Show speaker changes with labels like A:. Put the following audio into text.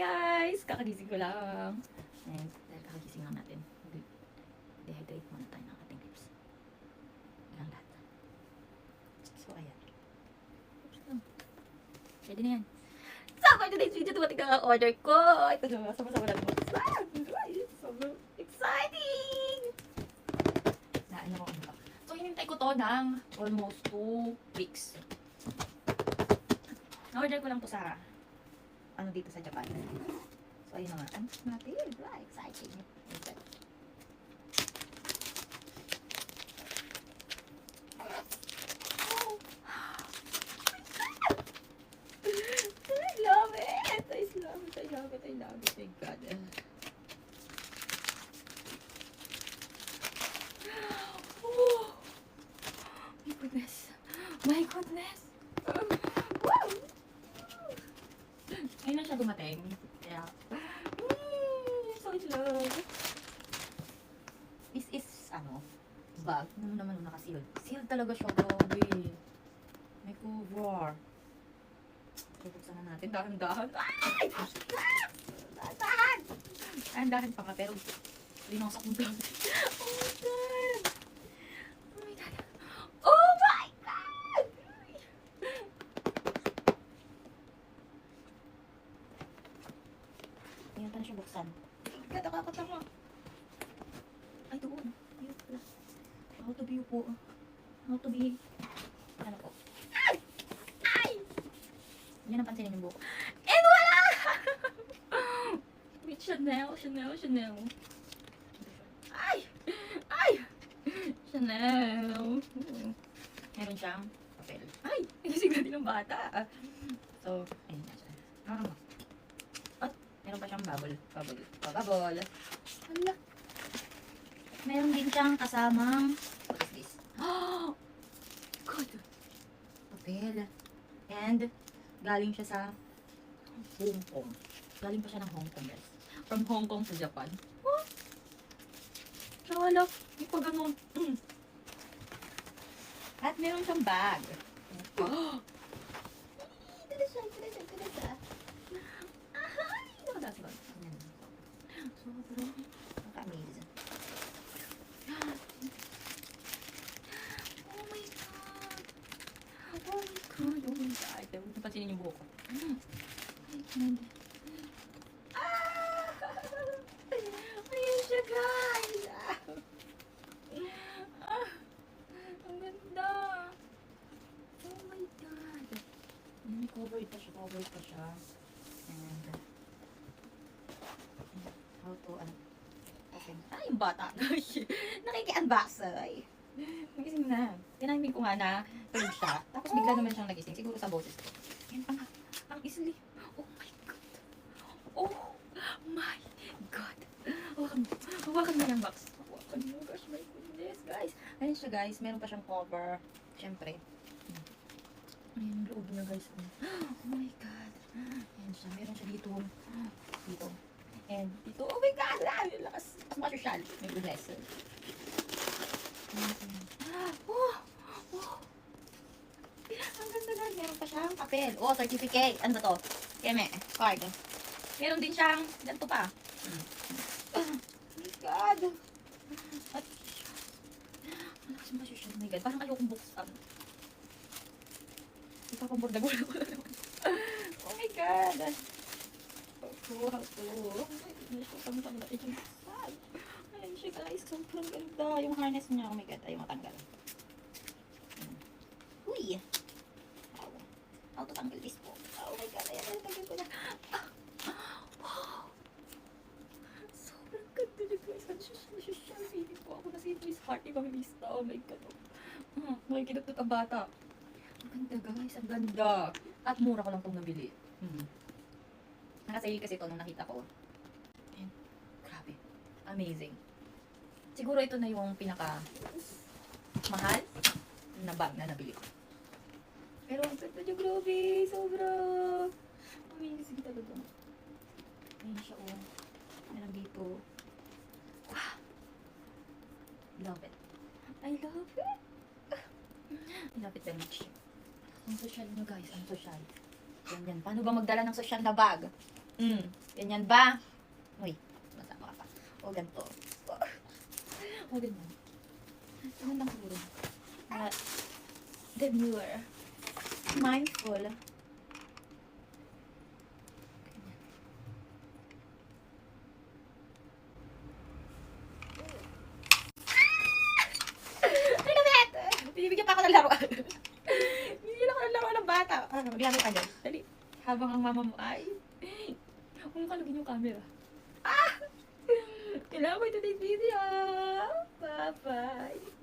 A: guys! Kakagising ko lang. And dahil kakagising lang natin, dehydrate muna tayo ng ating lips. Yan lahat. So, ayan. Pwede na yan. So, for today's video, dumating na ang order ko. Ito na, sama-sama natin sobrang exciting! Na, ano ko, ano ba? So, hinintay ko to ng almost 2 weeks. Na-order ko lang to sa ano dito sa Japan. So, ayun na nga. Ano natin? Right, exciting. Exciting. Oh. I love it! I love it, I love it, I love it. Thank God. Oh, my goodness. My goodness. Wow! Ngayon na siya dumating. Kaya, mm, so in love. This is, ano, bag. Ano naman yung nakasealed? Sealed talaga siya, grabe. May cover. Bubuksan na natin. Dahan-dahan. Ay! Dahan-dahan! Dahan-dahan pa nga, pero linosak mo dami. Oh my God! Oh my God! Oh my God! Siya buksan. Gata kakatama. Ay, doon. How to be po. How to be. Ano po? Ay! Ay! Yan ang pansinin yung buhok. And wala! Wait, Chanel, Chanel, Chanel. Ay! Ay! Chanel. Meron siyang papel. Ay! Nagising na din ng bata. So, ayun na siya. At meron pa siyang bubble. Bubble. Bubble. Hala. Meron din siyang kasamang, what is this? Oh! God! Papel. And, galing siya sa Hong Kong. Galing pa siya ng Hong Kong, guys. From Hong Kong to Japan. What? Tsaka hindi pa ganun. At meron siyang bag. Oh! Ito na siya, ito na siya, ito na siya. Ahay! Nakadasag. Ayan. Sobrang nakaka-amaze. Oh my God! Oh my God! God! Huwag pansinin yung buhok ko. Ah! Ayan siya, guys! Ah! Ang ganda! Oh my God! May covered pa siya, covered pa siya. And, how to, ano, open. Ay, yung bata. Nakiki-unbox. Ay. Nagising na. Tinaming ko nga na tulog siya. Tapos bigla naman siyang nagising. Siguro sa boses. Yan pa nga. Ang isli. Oh my God. Oh my God. Hawakan mo. Hawakan mo yung box. Hawakan mo. Gosh, my goodness, guys. Ayun siya, guys. Meron pa siyang cover. Siyempre. Ayan loob niya, guys. Oh my God. Ayan siya. Meron siya dito. Dito. And dito. Oh my God! Lakas. Mas masosyal. May goodness. Oh! Oh! Ang ganda na. Meron pa siyang papel. Oh, certificate. Ano to? Keme. Card. Meron din siyang ganito pa. Oh my God! At lakas mo siya. Oh my God. Parang ayokong buksan. Ipapamborda-borda ko na naman. Oh my God! Wow, to. Oh siya guys. Sobrang ganda. Yung harness niya. Oh my God. Ayaw matanggal. Ayan. Uy! Wow. How to tanggal this po. Oh my God. Ayan. Ayan. Tanggal ko na. Ah. Wow. Sobrang ganda niya guys. Ano siya siya siya siya. Feeling ko ako na si Ibang lista. Oh my God. Hmm. Makikinot ang bata. Ang ganda guys. Ang ganda. At mura ko lang itong nabili. Hmm. Nakasale kasi ito nung nakita ko. Ayan. Grabe. Amazing. Siguro ito na yung pinaka mahal na bag na nabili ko. Pero ang ganda niya, grabe. Sobra. Amazing talaga. Ayan siya, oh. Meron dito. Wow. Love it. Love it. I love it very much. Ang social nyo guys, ang social. Yan yan. Paano ba magdala ng social na bag? Mm. Ganyan ba? Uy, matama ka pa. O, ganito. O, ganyan. Tumandang siguro. At, demure. Mindful. Ano na, Bet? Binibigyan pa ako ng laruan. Binibigyan ako ng laruan ng bata. Ah, maglaro ka dyan. Dali. Habang ang mama mo ay... Huwag kalugin yung camera. Ah! Kailangan mo ito video. Bye-bye.